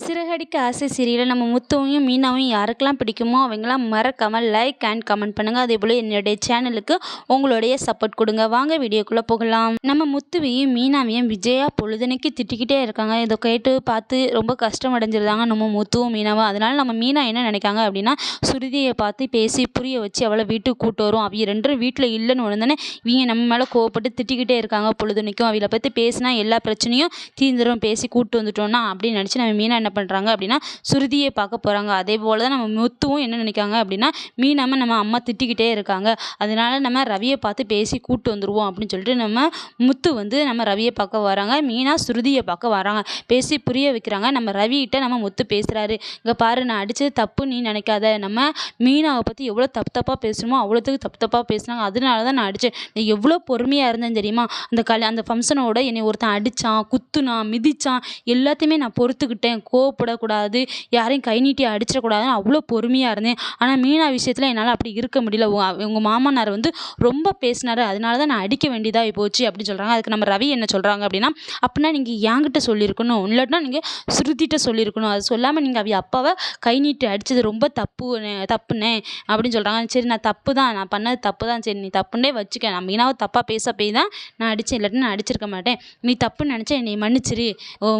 சிறகடிக்க ஆசை சீரியலில் நம்ம முத்துவையும் மீனாவையும் யாருக்கெல்லாம் பிடிக்குமோ அவங்களாம் மறக்காமல் லைக் அண்ட் கமெண்ட் பண்ணுங்கள் அதே போல் என்னுடைய சேனலுக்கு உங்களுடைய சப்போர்ட் கொடுங்க. வாங்க வீடியோக்குள்ளே போகலாம். நம்ம முத்துவையும் மீனாவையும் விஜயா பொழுதுனைக்கு திட்டிக்கிட்டே இருக்காங்க. இதை கேட்டு பார்த்து ரொம்ப கஷ்டம் அடைஞ்சிருந்தாங்க. நம்ம முத்துவும் மீனாவும். அதனால் நம்ம மீனா என்ன நினைக்காங்க அப்படின்னா சுருதியை பார்த்து பேசி புரிய வச்சு அவளை வீட்டுக்கு கூட்டு வரும் அவங்க ரெண்டும் வீட்டில் இல்லைன்னு உடனே இவங்க நம்ம மேலே கோவப்பட்டு திட்டிக்கிட்டே இருக்காங்க பொழுதுனைக்கும். அவளை பற்றி பேசினா எல்லா பிரச்சனையும் தீந்துரும். பேசி கூட்டு வந்துட்டோம்னா அப்படின்னு நினச்சி நம்ம மீனா என்ன பண்ணுறாங்க அப்படின்னா சுருதியை பார்க்க போகிறாங்க அதே போல் தான் நம்ம முத்துவும் என்ன நினைக்காங்க அப்படின்னா மீனாம நம்ம அம்மா திட்டிக்கிட்டே இருக்காங்க. அதனால நம்ம ரவியை பார்த்து பேசி கூட்டு வந்துடுவோம் அப்படின்னு சொல்லிட்டு நம்ம முத்து வந்து நம்ம ரவியை பார்க்க வராங்க. மீனா சுருதியை பார்க்க வராங்க. பேசி புரிய வைக்கிறாங்க. நம்ம ரவிகிட்ட நம்ம முத்து பேசுகிறாரு இங்கே பாரு நான் அடித்தது தப்பு நீ நினைக்காத. நம்ம மீனாவை பற்றி எவ்வளோ தப்பு தப்பாக பேசணுமோ அவ்வளோத்துக்கு தப்பு தப்பாக பேசுனாங்க. அதனால தான் நான் அடித்தேன் நீ எவ்வளோ பொறுமையாக இருந்தேன் தெரியுமா? அந்த கல் அந்த ஃபங்க்ஷனோட என்னை ஒருத்தன் அடித்தான் குத்துனான் மிதித்தான் எல்லாத்தையுமே நான் பொறுத்துக்கிட்டேன். கோவப்படக்கூடாது யாரையும் கை நீட்டி அடிச்சிடக்கூடாதுன்னு அவ்வளோ பொறுமையாக இருந்தேன். ஆனால் மீனா விஷயத்தில் என்னால் அப்படி இருக்க முடியல. உங்கள் மாமனார் வந்து ரொம்ப பேசினார். அதனால தான் நான் அடிக்க வேண்டியதாக போச்சு அப்படின்னு சொல்கிறாங்க அதுக்கு நம்ம ரவி என்ன சொல்கிறாங்க அப்படின்னா அப்படின்னா நீங்கள் என்கிட்ட சொல்லியிருக்கணும் இல்லாட்டினா நீங்கள் ஸ்ருதிட்ட சொல்லியிருக்கணும் அது சொல்லாமல் நீங்கள் அவ அப்பாவை கை நீட்டி அடித்தது ரொம்ப தப்பு தப்புண்ணே அப்படின்னு சொல்கிறாங்க சரி நான் தப்பு தான் நான் பண்ணது தப்பு தான் சரி நீ தப்புன்னே வச்சுக்க. நான் மீனாவை தப்பாக பேச போய் தான். நான் அடித்தேன் இல்லாட்டினா நான் அடிச்சிருக்க மாட்டேன். நீ தப்புன்னு நினச்சேன் நீ மன்னிச்சிரு.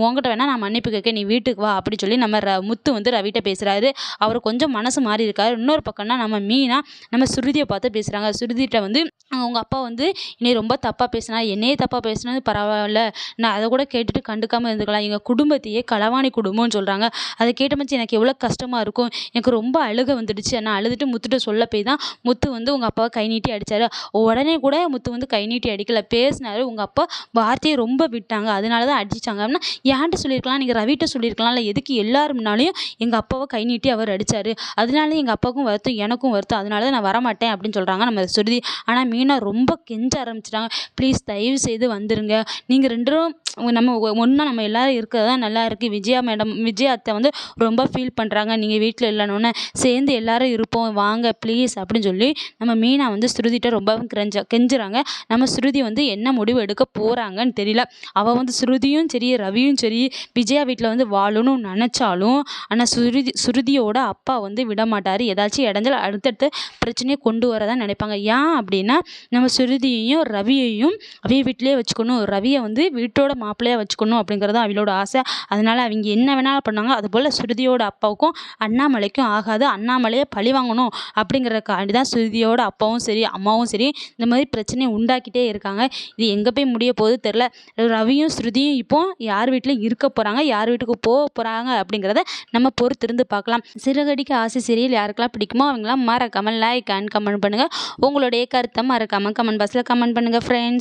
உங்ககிட்ட வேணால் நான் மன்னிப்பு கேட்க நீ வீட்டுக்கு வா அப்படி சொல்லி நம்ம ர முத்து வந்து ரவிட்ட பேசுகிறாரு அவர் கொஞ்சம் மனசு மாறி இருக்காரு. இன்னொரு பக்கம்னா நம்ம மீனா நம்ம சுருதியை பார்த்து பேசுகிறாங்க சுருதிகிட்ட வந்து உங்கள் அப்பா வந்து என்னை ரொம்ப தப்பாக பேசினா என்னையே தப்பாக பேசினது பரவாயில்ல. நான் அதை கூட கேட்டுட்டு கண்டுக்காமல் இருந்துக்கலாம். எங்கள் குடும்பத்தையே களவாணி குடும்பம்னு சொல்கிறாங்க அதை கேட்டமச்சு எனக்கு எவ்வளோ கஷ்டமாக இருக்கும். எனக்கு ரொம்ப அழுக வந்துடுச்சு. நான் அழுதுட்டு முத்துட்டு சொல்ல போய் தான் முத்து வந்து உங்கள் அப்பாவை கை நீட்டி அடித்தார் உடனே கூட முத்து வந்து கை நீட்டி அடிக்கல. பேசினாரு. உங்கள் அப்பா வார்த்தையை ரொம்ப விட்டாங்க. அதனால தான் அடிச்சாங்க. அப்படின்னா ஏன்ட்டு சொல்லியிருக்கலாம்? நீங்கள் ரவிட்ட சொல்லியிருக்கலாம். அதனால் எதுக்கு எல்லாரும் முன்னாலையும் எங்கள் அப்பாவை கை நீட்டி அவர் அடித்தார் அதனால எங்கள் அப்பாவுக்கும் வருத்தம் எனக்கும் வருத்தம். அதனால தான் நான் வரமாட்டேன் அப்படின்னு சொல்கிறாங்க நம்ம சுருதி ஆனால் மீனா ரொம்ப கெஞ்ச ஆரம்பிச்சிட்டாங்க. ப்ளீஸ் தயவு செய்து வந்துடுங்க நீங்கள் ரெண்டும் நம்ம ஒன்றா நம்ம எல்லோரும் இருக்கிறது தான் நல்லாயிருக்கு விஜயா மேடம் விஜயா அத்தை வந்து ரொம்ப ஃபீல் பண்ணுறாங்க நீங்கள் வீட்டில் இல்லைனோன்னே சேர்ந்து எல்லோரும் இருப்போம். வாங்க ப்ளீஸ் அப்படின்னு சொல்லி நம்ம மீனா வந்து ஸ்ருதிட்ட ரொம்பவும் கெஞ்ச கெஞ்சுறாங்க. நம்ம ஸ்ருதி வந்து என்ன முடிவு எடுக்க போகிறாங்கன்னு தெரியல. அவள் வந்து ஸ்ருதியும் சரி ரவியும் சரி விஜயா வீட்டில் வந்து வாழணும்னு நினச்சாலும் ஆனால் சுருதி சுருதியோட அப்பா வந்து விட மாட்டார். ஏதாச்சும் இடைஞ்சல் அடுத்தடுத்து பிரச்சனையை கொண்டு வரதான் நினைப்பாங்க. ஏன் அப்படின்னா நம்ம சுருதியையும் ரவியையும் அவைய வீட்டிலே வச்சுக்கணும். ரவியை வந்து வீட்டோட மாப்பிள்ளையாக வச்சுக்கணும் அப்படிங்கிறது அவளோட ஆசை. அதனால் அவங்க என்ன வேணாலும் பண்ணாங்க. அதுபோல் சுருதியோட அப்பாவுக்கும் அண்ணாமலைக்கும் ஆகாது. அண்ணாமலையை பழி வாங்கணும் அப்படிங்கிறதுக்காண்டி தான் சுருதியோட அப்பாவும் சரி அம்மாவும் சரி இந்த மாதிரி பிரச்சனையை உண்டாக்கிட்டே இருக்காங்க. இது எங்கே போய் முடிய போகுது தெரில ரவியும் ஸ்ருதியும் இப்போ யார் வீட்டில் இருக்க போகிறாங்க யார் வீட்டுக்கு போக போகிறாங்க அப்படிங்கிறத நம்ம பொறுத்திருந்து பார்க்கலாம். சிறுகடிக்கு ஆசை சீரியல் யாருக்கெல்லாம் பிடிக்குமோ அவங்களாம் மறக்காமல் லைக் அண்ட் கமெண்ட் பண்ணுங்கள் உங்களுடைய கருத்தை மறக்காமல் கமெண்ட் பாக்ஸில் கமெண்ட் பண்ணுங்கள் ஃப்ரெண்ட்ஸ்